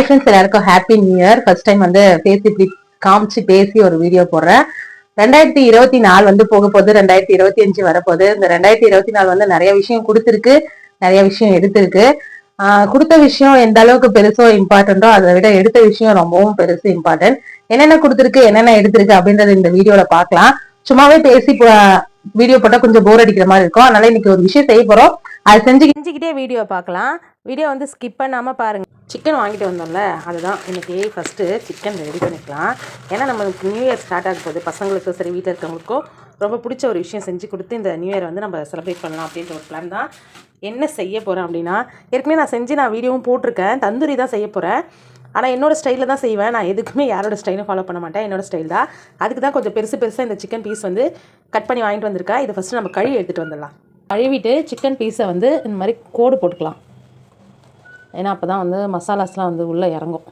Hi friends எல்லாருக்கும் happy new year first time வந்து பேசி இப்படி காமிச்சு பேசி ஒரு வீடியோ போடுறேன். ரெண்டாயிரத்தி இருபத்தி நாலு வந்து போக போகுது ரெண்டாயிரத்தி இருபத்தி அஞ்சு வரப்போகுது. இந்த ரெண்டாயிரத்தி இருபத்தி நாலு வந்து நிறைய விஷயம் கொடுத்துருக்கு நிறைய விஷயம் எடுத்திருக்கு. ஆஹ் கொடுத்த விஷயம் எந்த அளவுக்கு பெருசோ இம்பார்ட்டன்ட்டோ அதை விட எடுத்த விஷயம் ரொம்பவும் பெருசு இம்பார்ட்டன்ட் என்னென்ன கொடுத்துருக்கு என்னென்ன எடுத்திருக்கு அப்படின்றத இந்த வீடியோல பார்க்கலாம். சும்மாவே பேசி வீடியோ போட்டா கொஞ்சம் போர் அடிக்கிற மாதிரி இருக்கும். அதனால இன்னைக்கு ஒரு விஷயம் செய்ய போறோம். அதை செஞ்சு செஞ்சுக்கிட்டே வீடியோ பார்க்கலாம். வீடியோ வந்து ஸ்கிப் பண்ணாமல் பாருங்கள் சிக்கன் வாங்கிட்டு வந்தோம்ல அதுதான். இன்றைக்கி ஃபஸ்ட்டு சிக்கன் ரெடி பண்ணிக்கலாம். ஏன்னா நம்மளுக்கு நியூ இயர் ஸ்டார்ட் ஆகும் போது பசங்களுக்கும் சரி வீட்டில் இருக்கவங்களுக்கும் ரொம்ப பிடிச்ச ஒரு விஷயம் செஞ்சு கொடுத்து இந்த நியூ இயர் வந்து நம்ம செலிப்ரேட் பண்ணலாம் அப்படின்ற ஒரு பிளான் தான். என்ன செய்ய போகிறேன் அப்படின்னா ஏற்கனவே நான் செஞ்சு நான் வீடியோவும் போட்டிருக்கேன். தந்தூரி தான் செய்ய போகிறேன் ஆனால் என்னோட ஸ்டைலில் தான் செய்வேன். நான் எதுக்குமே யாரோட ஸ்டைலும் ஃபாலோ பண்ண மாட்டேன். என்னோட ஸ்டைல் தான். அதுக்கு தான் கொஞ்சம் பெருசு பெருசாக இந்த சிக்கன் பீஸ் வந்து கட் பண்ணி வாங்கிட்டு வந்திருக்கேன். இதை ஃபஸ்ட்டு நம்ம கழுவி எடுத்துகிட்டு வந்துடலாம். கழுவிட்டு சிக்கன் பீஸை வந்து இந்த மாதிரி கோடு போட்டுக்கலாம். ஏன்னா அப்போ தான் வந்து மசாலாஸ்லாம் வந்து உள்ளே இறங்கும்.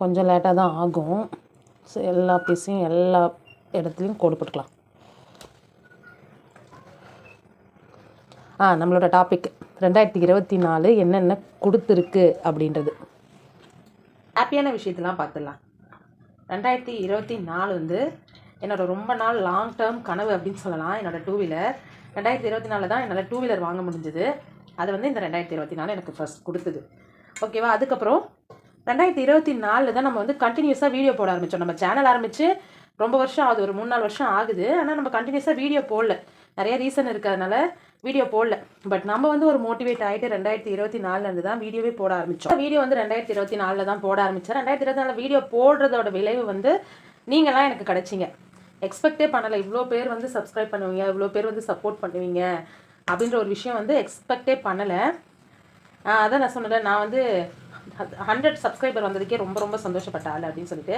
கொஞ்சம் லேட்டாக தான் ஆகும். ஸோ எல்லா பீஸையும் எல்லா இடத்துலையும் கோடு போட்டுக்கலாம். ஆ நம்மளோட டாபிக் ரெண்டாயிரத்தி இருபத்தி நாலு என்னென்ன கொடுத்துருக்கு அப்படின்றது. ஹாப்பியான விஷயத்தெல்லாம் பார்த்துடலாம் ரெண்டாயிரத்தி இருபத்தி நாலு வந்து என்னோட ரொம்ப நாள் லாங் டேர்ம் கனவு அப்படின்னு சொல்லலாம். என்னோட டூ வீலர் ரெண்டாயிரத்தி இருபத்தி நாலில் தான் என்னால் டூ வீலர் வாங்க முடிஞ்சது. அது வந்து இந்த ரெண்டாயிரத்தி இருபத்தி நாலு எனக்கு ஃபஸ்ட் கொடுத்தது. ஓகேவா அதுக்கப்புறம் ரெண்டாயிரத்தி இருபத்தி நாலில் தான் நம்ம வந்து கண்டினியூஸாக வீடியோ போட ஆரம்பித்தோம் நம்ம சேனல் ஆரம்பித்து ரொம்ப வருஷம் ஆகுது ஒரு மூணு நாலு வருஷம் ஆகுது. ஆனால் நம்ம கண்டினியூஸாக வீடியோ போடல. நிறைய ரீசன் இருக்கிறதுனால வீடியோ போடல. பட் நம்ம வந்து ஒரு மோட்டிவேட் ஆகிட்டு ரெண்டாயிரத்தி இருபத்தி நாலுலேருந்து தான் வீடியோவே போட ஆரம்பித்தோம் வீடியோ வந்து ரெண்டாயிரத்தி இருபத்தி நாலில் தான் போட ஆரம்பித்தேன் ரெண்டாயிரத்தி இருபத்தி நாலில் வீடியோ போடுறதோட விளைவு வந்து நீங்களாம் எனக்கு கிடச்சிங்க. எக்ஸ்பெக்டே பண்ணலை. இவ்வளோ பேர் வந்து சப்ஸ்கிரைப் பண்ணுவீங்க இவ்வளோ பேர் வந்து சப்போர்ட் பண்ணுவீங்க அப்படின்ற ஒரு விஷயம் வந்து எக்ஸ்பெக்டே பண்ணலை. அதான் நான் சொன்னேன் நான் வந்து ஹண்ட்ரட் சப்ஸ்கிரைபர் வந்ததுக்கே ரொம்ப ரொம்ப சந்தோஷப்பட்ட ஆள் அப்படின்னு சொல்லிட்டு.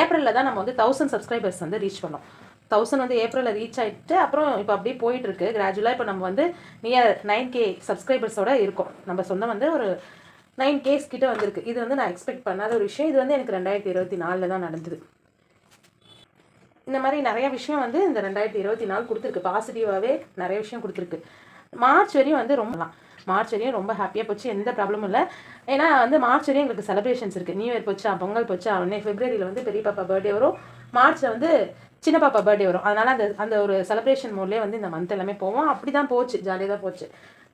ஏப்ரலில் தான் நம்ம வந்து தௌசண்ட் சப்ஸ்கிரைபர்ஸ் வந்து ரீச் பண்ணோம். தௌசண்ட் வந்து ஏப்ரலில் ரீச் ஆகிட்டு அப்புறம் இப்போ அப்படியே போயிட்டுருக்கு. கிராஜுவலாக இப்போ நம்ம வந்து நியர் நைன் கே சப்ஸ்கிரைபர்ஸோட இருக்கோம். நம்ம சொந்தம் வந்து ஒரு நைன் கேஸ் கிட்டே வந்திருக்கு. இது வந்து நான் எக்ஸ்பெக்ட் பண்ணாத ஒரு விஷயம். இது வந்து எனக்கு ரெண்டாயிரத்தி இருபத்தி நாலில் தான் நடந்தது. இந்த மாதிரி நிறைய விஷயம் வந்து இந்த ரெண்டாயிரத்தி இருபத்தி நாலு கொடுத்துருக்கு. பாசிட்டிவாகவே நிறைய விஷயம் கொடுத்துருக்கு. மார்ச் வரையும் வந்து ரொம்ப மார்ச் வரையும் ரொம்ப ஹாப்பியாக போச்சு. எந்த ப்ராப்ளமும் இல்லை. ஏன்னா வந்து மார்ச் வரையும் எங்களுக்கு செலிப்ரேஷன்ஸ் இருக்குது நியூ இயர் போச்சா பொங்கல் போச்சா உடனே ஃபிப்ரவரியில் வந்து பெரிய பாப்பா பர்த்டே வரும். மார்ச்சில் வந்து சின்ன பாப்பா பர்த்டே வரும். அதனால் அந்த அந்த ஒரு செலிப்ரேஷன் மோட்லேயே வந்து இந்த மந்த் எல்லாமே போவோம். அப்படி தான் போச்சு ஜாலியாக தான் போச்சு.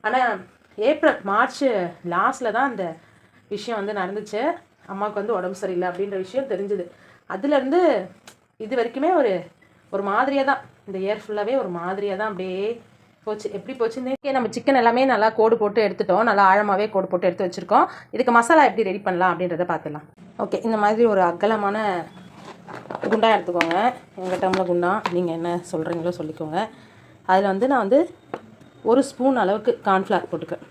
ஆனால் ஏப்ரல் மார்ச் லாஸ்ட்டில் தான் அந்த விஷயம் வந்து நடந்துச்சு. அம்மாவுக்கு வந்து உடம்பு சரியில்லை அப்படின்ற விஷயம் தெரிஞ்சுது. அதுலேருந்து இது வரைக்குமே ஒரு ஒரு மாதிரியாக தான் இந்த இயர் ஃபுல்லாகவே ஒரு மாதிரியாக தான் அப்படியே போச்சு. எப்படி போச்சுன்னு நம்ம சிக்கன் எல்லாமே நல்லா கோடு போட்டு எடுத்துட்டோம். நல்லா ஆழமாகவே கோடு போட்டு எடுத்து வச்சுருக்கோம். இதுக்கு மசாலா எப்படி ரெடி பண்ணலாம் அப்படின்றத பார்த்துடலாம். ஓகே இந்த மாதிரி ஒரு அகலமான குண்டா எடுத்துக்கோங்க. எங்கள் டம்ளர் குண்டா நீங்கள் என்ன சொல்கிறீங்களோ சொல்லிக்கோங்க. அதில் வந்து நான் வந்து ஒரு ஸ்பூன் அளவுக்கு கார்ன்ஃப்ளவர் போட்டுக்கேன்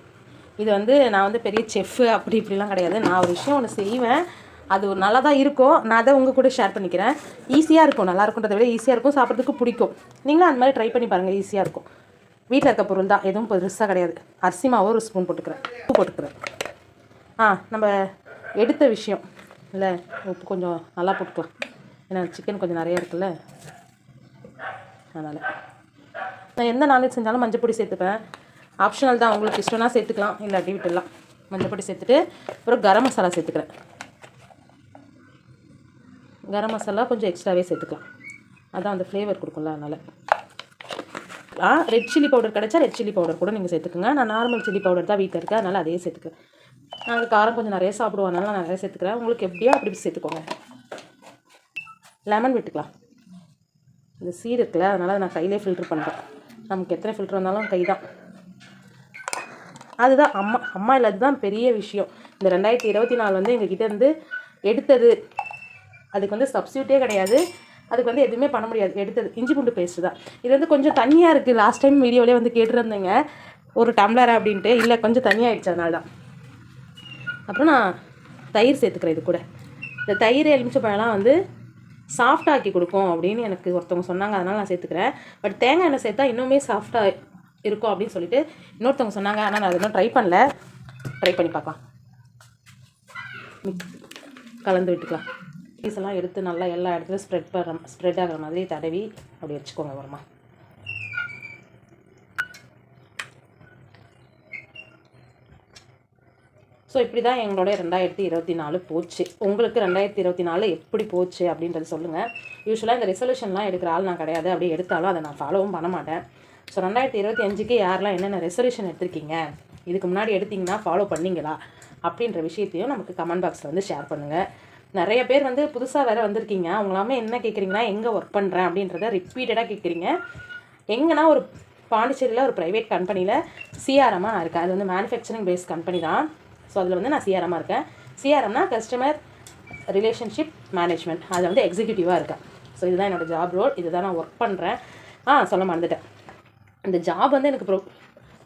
இது வந்து நான் வந்து பெரிய செஃப்பு அப்படி இப்படிலாம் கிடையாது. நான் ஒரு விஷயம் ஒன்று செய்வேன். அது ஒரு நல்லா தான் இருக்கும். நான் அதை உங்கள் கூட ஷேர் பண்ணிக்கிறேன். ஈஸியாக இருக்கும். நல்லா இருக்குன்றதை விட ஈஸியாக இருக்கும். சாப்பிட்றதுக்கு பிடிக்கும். நீங்களும் அந்த மாதிரி ட்ரை பண்ணி பாருங்கள் ஈஸியாக இருக்கும். வீட்டில் இருக்க பொருள் தான். எதுவும் பெருசாக கிடையாது. அரிசி மாவு ஒரு ஸ்பூன் போட்டுக்கிறேன். உப்பு போட்டுக்கிறேன். ஆ நம்ம எடுத்த விஷயம். இல்லை உப்பு கொஞ்சம் நல்லா போட்டுக்கலாம். ஏன்னா சிக்கன் கொஞ்சம் நிறையா இருக்குல்ல. அதனால். நான் எந்த நான்வெஜ் செஞ்சாலும் மஞ்சள் பொடி சேர்த்துப்பேன். ஆப்ஷனல் தான். உங்களுக்கு இஷ்டம்னா சேர்த்துக்கலாம். இல்லாட்டி விட்டுடலாம். மஞ்சள் பொடி சேர்த்துட்டு அப்புறம் கரம் மசாலா சேர்த்துக்கிறேன். கரம் மசாலா கொஞ்சம் எக்ஸ்ட்ராவே சேர்த்துக்கலாம். அதான் அந்த ஃப்ளேவர் கொடுக்கும்ல அதனால். ஆ ரெட் சில்லி பவுடர் கிடச்சா ரெட் சில்லி பவுடர் கூட நீங்கள் சேர்த்துக்குங்க. நான் நார்மல் சில்லி பவுடர் தான் வீட்டில் இருக்கேன் அதனால் அதே சேர்த்துக்கிறேன் நான் காரம் கொஞ்சம் நிறைய சாப்பிடுவோம் அதனால் நான் நிறைய சேர்த்துக்கிறேன். உங்களுக்கு எப்படியோ அப்படி சேர்த்துக்கோங்க. லெமன் விட்டுக்கலாம். இந்த சீர் இருக்குல்ல அதனால் நான் கையிலே ஃபில்ட்ரு பண்ணுறேன் நமக்கு எத்தனை ஃபில்ட்ரு வந்தாலும் கை தான். அதுதான் அம்மா அம்மா இல்லை அதுதான் பெரிய விஷயம். இந்த ரெண்டாயிரத்தி இருபத்தி நாலு வந்து எங்ககிட்ட இருந்து எடுத்தது. அதுக்கு வந்து சப்ஸ்டியூட்டே கிடையாது. அதுக்கு வந்து எதுவுமே பண்ண முடியாது. எடுத்தது இஞ்சி பூண்டு பேஸ்ட்டு தான். இது வந்து கொஞ்சம் தண்ணியாக இருக்குது லாஸ்ட் டைம் வீடியோவிலே வந்து கேட்டிருந்தீங்க. ஒரு டம்ளர் அப்படின்ட்டு. இல்லை கொஞ்சம் தண்ணியாகிடுச்சு அதனால தான். அப்புறம் நான் தயிர் சேர்த்துக்கிறேன் இது கூட. இந்த தயிர் எலுமிச்சப்பழம்லாம் வந்து சாஃப்டாக்கி கொடுக்கும் அப்படின்னு எனக்கு ஒருத்தவங்க சொன்னாங்க. அதனால் நான் சேர்த்துக்கிறேன். பட் தேங்காய் எண்ணெய் சேர்த்தா இன்னுமே சாஃப்டாக இருக்கும் அப்படின்னு சொல்லிட்டு இன்னொருத்தவங்க சொன்னாங்க. ஆனால் நான் அது இன்னும் ட்ரை பண்ணல. ட்ரை பண்ணி பார்க்கலாம். கலந்து விட்டுக்கலாம். பீஸெல்லாம் எடுத்து நல்லா எல்லா இடத்துலையும் ஸ்ப்ரெட் பண்ணுற ஸ்ப்ரெட் ஆகிற மாதிரி தடவி அப்படி வச்சுக்கோங்க வருமா ஸோ இப்படி தான் எங்களுடைய ரெண்டாயிரத்தி இருபத்தி நாலு போச்சு. உங்களுக்கு ரெண்டாயிரத்தி இருபத்தி நாலு எப்படி போச்சு அப்படின்றது சொல்லுங்கள் யூஸ்வலாக இந்த ரெசல்யூஷன்லாம் எடுக்கிற ஆள் நான் கிடையாது. அப்படியே எடுத்தாலும் அதை நான் ஃபாலோவும் பண்ண மாட்டேன். ஸோ ரெண்டாயிரத்தி இருபத்தி அஞ்சுக்கு யாரெல்லாம் என்னென்ன ரெசல்யூஷன் எடுத்திருக்கீங்க? இதுக்கு முன்னாடி எடுத்தீங்கன்னா ஃபாலோ பண்ணீங்களா? அப்படின்ற விஷயத்தையும் நமக்கு கமெண்ட் பாக்ஸில் வந்து ஷேர் பண்ணுங்கள் நிறைய பேர் வந்து புதுசாக வேறு வந்திருக்கீங்க. அவங்களாமே என்ன கேட்குறீங்கன்னா எங்கே ஒர்க் பண்ணுறேன் அப்படின்றத ரிப்பீட்டடாக கேட்குறீங்க எங்கன்னா ஒரு பாண்டிச்சேரியில் ஒரு ப்ரைவேட் கம்பெனியில் சிஆர்எம்மாக நான் இருக்கேன். அது வந்து மேனுஃபேக்சரிங் பேஸ்ட் கம்பெனி தான். ஸோ அதில் வந்து நான் சிஆர்எம்மாக இருக்கேன். சிஆர்எம்னா கஸ்டமர் ரிலேஷன்ஷிப் மேனேஜ்மெண்ட் அதில் வந்து எக்ஸிக்யூட்டிவாக இருக்கேன். ஸோ இதுதான் என்னோடய ஜாப் ரோல் இதுதான் நான் ஒர்க் பண்ணுறேன் ஆ சொல்ல மறந்துட்டேன். இந்த ஜாப் வந்து எனக்கு ப்ரோ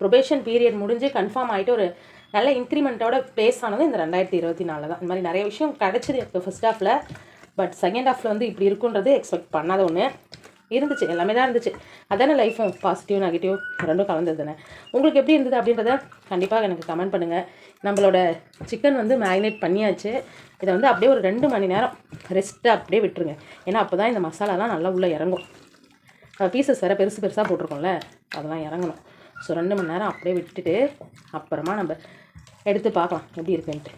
ப்ரொபேஷன் பீரியட் முடிஞ்சு கன்ஃபார்ம் ஆகிட்டு ஒரு நல்ல இன்க்ரிமெண்ட்டோட ப்ளேஸ் ஆனது இந்த ரெண்டாயிரத்தி இருபத்தி நாலில் தான். இந்த மாதிரி நிறைய விஷயம் கிடச்சிது இப்போ ஃபஸ்ட் ஹாஃபில் பட் செகண்ட் ஹாஃபில் வந்து இப்படி இருக்குன்றது எக்ஸ்பெக்ட் பண்ணாத ஒன்று இருந்துச்சு எல்லாமே தான் இருந்துச்சு. அதானே லைஃப்பும் பாசிட்டிவ் நெகட்டிவ் ரெண்டும் கலந்தது தானே. உங்களுக்கு எப்படி இருந்தது அப்படின்றத கண்டிப்பாக எனக்கு கமெண்ட் பண்ணுங்கள் நம்மளோட சிக்கன் வந்து மேரினேட் பண்ணியாச்சு. இதை வந்து அப்படியே ஒரு ரெண்டு மணி நேரம் ரெஸ்ட்டு அப்படியே விட்டுருங்க. ஏன்னா அப்போ தான் இந்த மசாலாலாம் நல்லா உள்ளே இறங்கும். பீசஸ் வேறு பெருசு பெருசாக போட்டிருக்கோம்ல. அதெல்லாம் இறங்கணும். ஸோ ரெண்டு மணி நேரம் அப்படியே விட்டுட்டு அப்புறமா நம்ம எடுத்து பார்க்கலாம் எப்படி இருக்குன்ட்டு.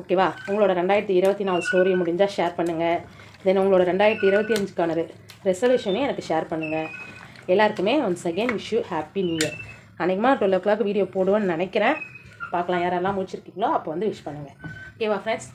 ஓகேவா உங்களோட ரெண்டாயிரத்தி இருபத்தி நாலு ஸ்டோரி முடிஞ்சால் ஷேர் பண்ணுங்கள் தென் உங்களோட ரெண்டாயிரத்தி இருபத்தி அஞ்சுக்கான ரெசர்வேஷனையும் எனக்கு ஷேர் பண்ணுங்கள் எல்லாருக்குமே once again wish you happy new year அன்றைக்குமா twelve o'clock video போடுவேன்னு நினைக்கிறேன். பார்க்கலாம் யாரெல்லாம் முடிச்சிருக்கீங்களோ அப்போ வந்து விஷ் பண்ணுங்கள் ஓகேவா ஃப்ரெண்ட்ஸ்